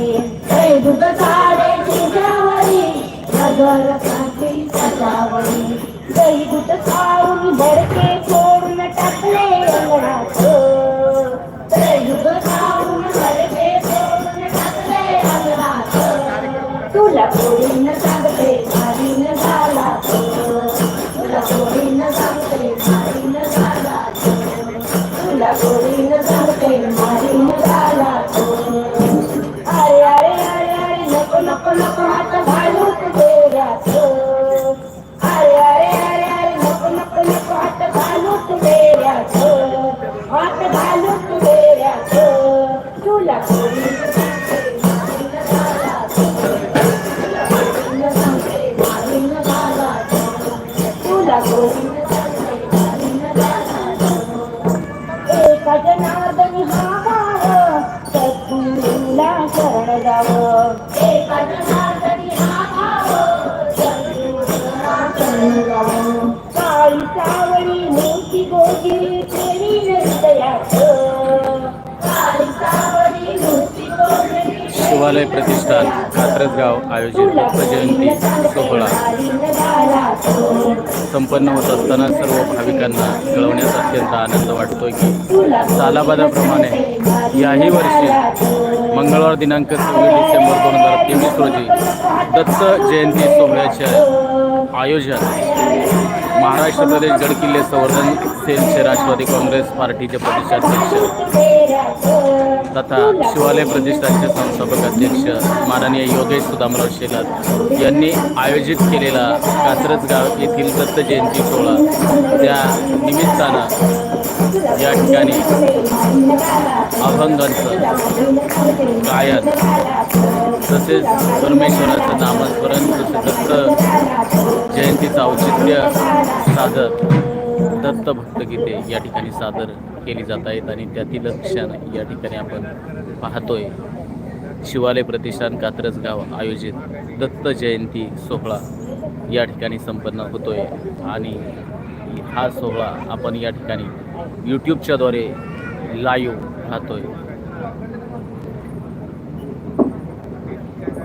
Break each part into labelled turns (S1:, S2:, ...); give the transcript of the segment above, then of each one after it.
S1: जय दुध झाडे तुझ्यावरी नगर काठी सजावरी. दुध खाऊन भडके फोडून टाकले अंगणात. जय खाऊन भडके फोडून टाकले अंगणात. तुला सांगते मारीन झाला तुला कोणीनं सांगते मारीन झाला तुला नको नको नको हात घालू तुझ्यात अरे अरे अरे अरे नको नको नको हात घालू तुझ्यात हात घालू तुझ्यात तुला कोणीनं सांगते मारीन झाला तो. तुला सांगते
S2: शिवालय प्रतिष्ठान कात्रजगाव आयोजित जयंती सोहळा. संपन्न होत असताना सर्व भाविकांना कळवण्यात अत्यंत आनंद वाटतोय की सालाबादाप्रमाणे याही वर्षी मंगळवार दिनांक सव्वीस डिसेंबर दोन हजार तेवीस रोजी दत्त जयंती सोहळ्याचे आयोजन महाराष्ट्र प्रदेश गडकिल्ले संवर्धन सेलचे राष्ट्रवादी काँग्रेस पार्टीचे प्रदेशाध्यक्ष तथा शिवालय प्रतिष्ठानचे संस्थापक अध्यक्ष माननीय योगेश सुदामराव शेलार यांनी आयोजित केलेला कात्रजगाव येथील दत्त जयंती सोहळा त्या निमित्तानं या ठिकाणी अभंगांचं गायन तसेच परमेश्वराचं नामस्मरण तसेच दत्त जयंतीचं औचित्य सादर दत्त भक्तगीते या ठिकाणी सादर केली जात आहेत आणि त्यातील क्षण या ठिकाणी आपण पाहतोय. शिवालय प्रतिष्ठान कात्रज गाव आयोजित दत्त जयंती सोहळा. या ठिकाणी संपन्न होतो आहे आणि हा सोहळा आपण या ठिकाणी यूट्यूबच्याद्वारे लाईव्ह पाहतोय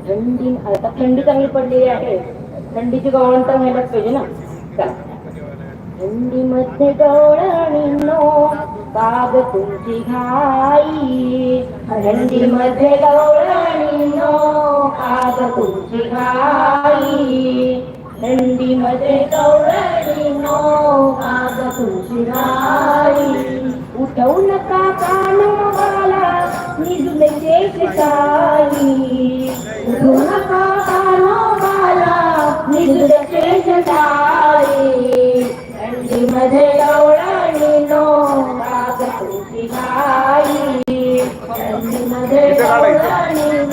S1: थंडी आता थंडी चांगली पडलेली आहे. थंडीची गवळण तर व्हायलाच पाहिजे ना. चला. थंडीमध्ये गवळणीनो बाग तुमची घाई. थंडी मध्ये गवळणी थंडीमध्ये गवळणीनो